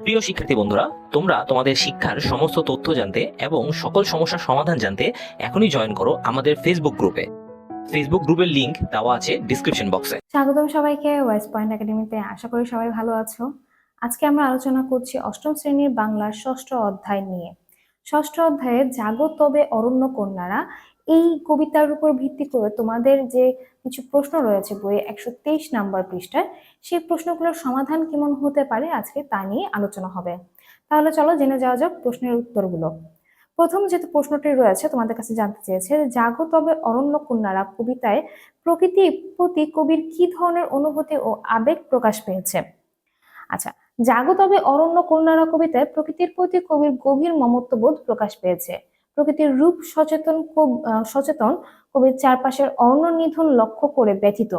প্রিয় শিক্ষার্থী বন্ধুরা, তোমরা তোমাদের শিক্ষার সমস্ত তথ্য জানতে এবং সকল সমস্যার সমাধান জানতে এখনই জয়েন করো আমাদের ফেসবুক গ্রুপে ফেসবুক গ্রুপের লিংক দেওয়া আছে ডিসক্রিপশন বক্সে স্বাগতম সবাইকে ওয়েস্ট পয়েন্ট একাডেমিতে আশা করি সবাই ভালো আছো। আজকে আমরা আলোচনা করছি অষ্টম শ্রেণির বাংলার ষষ্ঠ অধ্যায় নিয়ে। ষষ্ঠ অধ্যায়ে, জাগো তবে অরণ্য কন্যারা এই কবিতার উপর ভিত্তি করে তোমাদের যে কিছু প্রশ্ন রয়েছে বইয়ে একশো তেইশ নাম্বার পৃষ্ঠায়, সেই প্রশ্নগুলোর সমাধান কেমন হতে পারে আজকে তা নিয়ে আলোচনা হবে। তাহলে চলো জেনে যাওয়া যাক প্রশ্নের উত্তরগুলো। প্রথম যেহেতু প্রশ্নটি রয়েছে, তোমাদের কাছে জানতে চেয়েছে, জাগো তবে অরণ্য কন্যারা কবিতায় প্রকৃতির প্রতি কবির কি ধরনের অনুভূতি ও আবেগ প্রকাশ পেয়েছে? আচ্ছা জাগো তবে অরণ্য কন্যারা কবিতায় প্রকৃতির প্রতি কবির গভীর মমত্ববোধ প্রকাশ পেয়েছে। প্রকৃতির রূপ সচেতন আহ, সচেতন কবির চারপাশের অরণ্য নিধন লক্ষ্য করে ব্যথিত।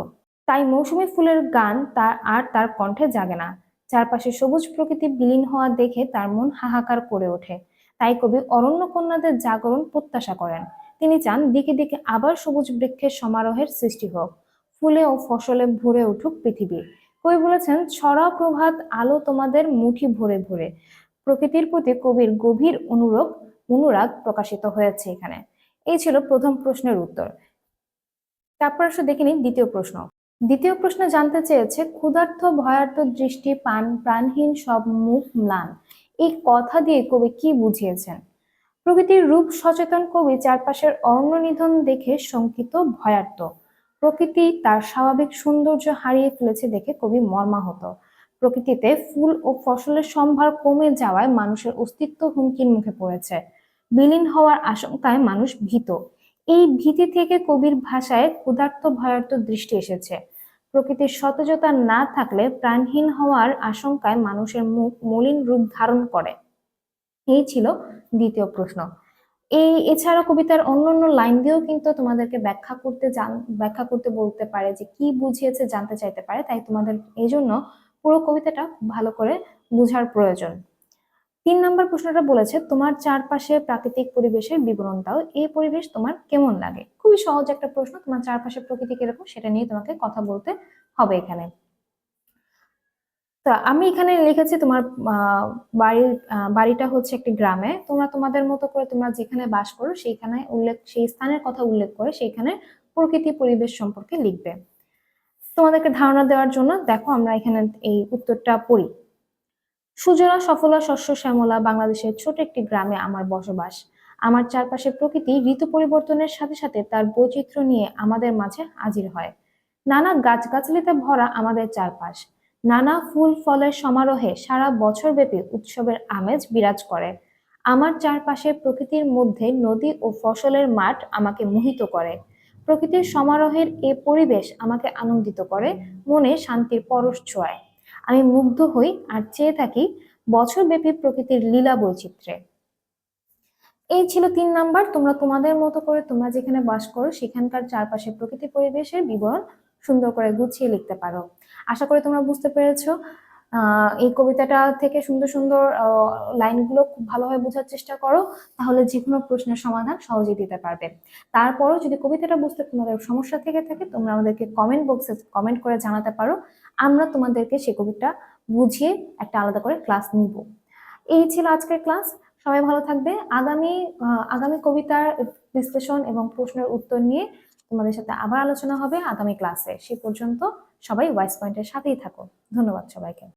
তাই মৌসুমী ফুলের গান তার আর তার কণ্ঠে জাগে না। চারপাশে সবুজ প্রকৃতি বিলীন হওয়া দেখে তার মন হাহাকার করে ওঠে। তাই কবি অরণ্য কন্যাদের জাগরণ প্রত্যাশা করেন। তিনি চান দিকে দিকে আবার সবুজ বৃক্ষের সমারোহের সৃষ্টি হোক। ফুলে ও ফসলে ভরে উঠুক পৃথিবী। কবি বলেছেন ছড়া প্রভাত আলো তোমাদের মুঠি ভরে ভরে। প্রকৃতির প্রতি কবির গভীর অনুরোগ অনুরাগ প্রকাশিত হয়েছে এখানে। এই ছিল প্রথম প্রশ্নের উত্তর। তারপর আসলে দেখে দ্বিতীয় প্রশ্ন। দ্বিতীয় প্রশ্ন জানতে চেয়েছে ক্ষুধার্থ ভয়ার্থ দৃষ্টি পান প্রাণহীন সব মুখ ম্লান। এই কথা দিয়ে কবি কি বুঝিয়েছেন? প্রকৃতির রূপ সচেতন কবি চারপাশের অরণ্য নিধন দেখে শঙ্কিত ভয়ার্থ প্রকৃতি তার স্বাভাবিক সৌন্দর্য হারিয়ে ফেলেছে দেখে কবি মর্মাহত। প্রকৃতিতে ফুল ও ফসলের সম্ভার কমে যাওয়ায় মানুষের অস্তিত্ব হুমকির মুখে পড়েছে। বিলীন হওয়ার আশঙ্কায় মানুষ ভীত। এই ভীতি থেকে কবির ভাষায় ক্ষুধার্ত ভয়ার্থ দৃষ্টি এসেছে। প্রকৃতির সতেজতা না থাকলে প্রাণহীন হওয়ার আশঙ্কায় মানুষের মুখ মলিন রূপ ধারণ করে। এই ছিল দ্বিতীয় প্রশ্ন। এই এছাড়া কবিতার অন্যান্য লাইন দিয়েও কিন্তু তোমাদেরকে ব্যাখ্যা করতে ব্যাখ্যা করতে বলতে পারে যে কি বুঝিয়েছে, জানতে চাইতে পারে। তাই তোমাদের এই জন্য পুরো কবিতাটা ভালো করে বোঝার প্রয়োজন। তিন নম্বর প্রশ্নটা বলেছে, তোমার চারপাশে প্রাকৃতিক পরিবেশের বিবরণ দাও এই পরিবেশ তোমার কেমন লাগে? খুবই সহজ একটা প্রশ্ন, তোমার চারপাশে প্রকৃতি কীরকম সেটা নিয়ে তোমাকে কথা বলতে হবে এখানে। তো আমি এখানে লিখেছি তোমার বাড়ির বাড়িটা হচ্ছে একটি গ্রামে। তোমরা তোমাদের মতো করে তোমরা যেখানে বাস করো, সেইখানে উল্লেখ, সেই স্থানের কথা উল্লেখ করে সেইখানে প্রকৃতি পরিবেশ সম্পর্কে লিখবে। তোমাদেরকে ধারণা দেওয়ার জন্য দেখো আমরা এখানে এই উত্তরটা পড়ি। সুজলা, সফলা, শস্য, শ্যামলা বাংলাদেশের ছোট একটি গ্রামে আমার বসবাস। আমার চারপাশে প্রকৃতি ঋতু পরিবর্তনের সাথে সাথে তার বৈচিত্র্য নিয়ে আমাদের মাঝে হাজির হয়। নানা গাছগাছালিতে ভরা আমাদের চারপাশ। নানা ফুল, ফলের সমারোহে সারা বছর ব্যাপী উৎসবের আমেজ বিরাজ করে। আমার চারপাশে প্রকৃতির মধ্যে নদী ও ফসলের মাঠ আমাকে মোহিত করে। প্রকৃতির সমারোহের এ পরিবেশ আমাকে আনন্দিত করে, মনে শান্তির পরশ ছোঁয়ায়। আমি মুগ্ধ হই আর চেয়ে থাকি বছরব্যাপী প্রকৃতির লীলা বৈচিত্র্যে। এই ছিল তিন নাম্বার, তোমরা তোমাদের মতো করে তোমরা যেখানে বাস করো, সেখানকার চারপাশে প্রকৃতি পরিবেশের বিবরণ সুন্দর করে গুছিয়ে লিখতে পারো। আশা করি তোমরা বুঝতে পেরেছ। এই কবিতাটা থেকে সুন্দর সুন্দর লাইনগুলো খুব ভালোভাবে বোঝার চেষ্টা করো, তাহলে যে কোনো প্রশ্নের সমাধান সহজেই দিতে পারবে। তারপরও যদি কবিতাটা বুঝতে তোমাদের সমস্যা থেকে থাকে, তোমরা আমাদেরকে কমেন্ট বক্সে কমেন্ট করে জানাতে পারো। আমরা তোমাদেরকে সে কবিতা বুঝিয়ে একটা আলাদা করে ক্লাস নিব। এই ছিল আজকের ক্লাস সবাই ভালো থাকবে। আগামী আগামী কবিতার বিশ্লেষণ এবং প্রশ্নের উত্তর নিয়ে তোমাদের সাথে আবার আলোচনা হবে আগামী ক্লাসে সে পর্যন্ত সবাই ওয়াইস পয়েন্টের সাথেই থাকো। ধন্যবাদ সবাইকে।